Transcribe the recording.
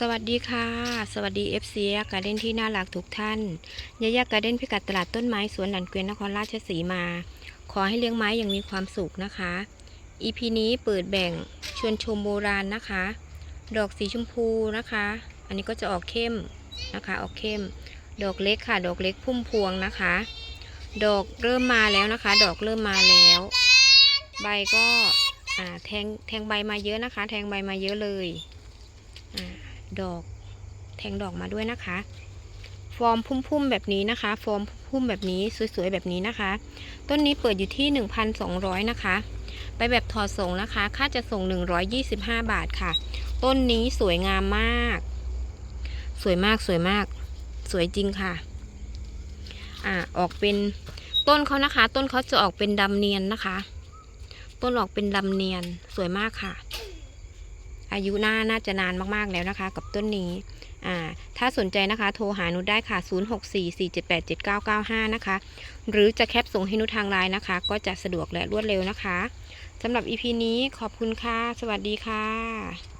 สวัสดีค่ะ สวัสดีเอฟซีการเด้นที่น่ารักทุกท่านยายาการเด้นพิกัดตลาดต้นไม้สวนหลันเกวียนนครราชสีมา ขอให้เลี้ยงไม้อย่างมีความสุขนะคะ EP นี้เปิดแบ่งชวนชมโบราณนะคะ ดอกสีชมพูนะคะ อันนี้ก็จะออกเข้มนะคะ ออกเข้ม ดอกเล็กค่ะ ดอกเล็กพุ่มพวงนะคะ ดอกเริ่มมาแล้วนะคะ ดอกเริ่มมาแล้ว ใบก็แทงแทงใบมาเยอะนะคะ แทงใบมาเยอะเลย ดอกแทงดอกมาด้วยนะคะ ฟอร์มพุ่มๆแบบนี้นะคะ ฟอร์มพุ่มแบบนี้สวยๆแบบนี้นะคะ ต้นนี้เปิดอยู่ที่ 1,200 นะคะ ไปแบบถอดส่งนะคะ ค่าจะส่ง 125 บาทค่ะ ต้นนี้สวยงามมาก สวยมากสวยมาก สวยจริงค่ะ อ่าออกเป็นต้นเขานะคะ ต้นเขาจะออกเป็นดำเนียนนะคะ ต้นออกเป็นดำเนียนสวยมากค่ะ อายุน่าน่าจะนานมากๆแล้วนะคะ กับต้นนี้อ่าถ้าสนใจนะคะโทรหานุชได้ค่ะ 0644787995 นะคะ หรือจะแคปส่งให้นุชทางไลน์นะคะ ก็จะสะดวกและรวดเร็วนะคะสำหรับ EP นี้ขอบคุณค่ะ สวัสดีค่ะ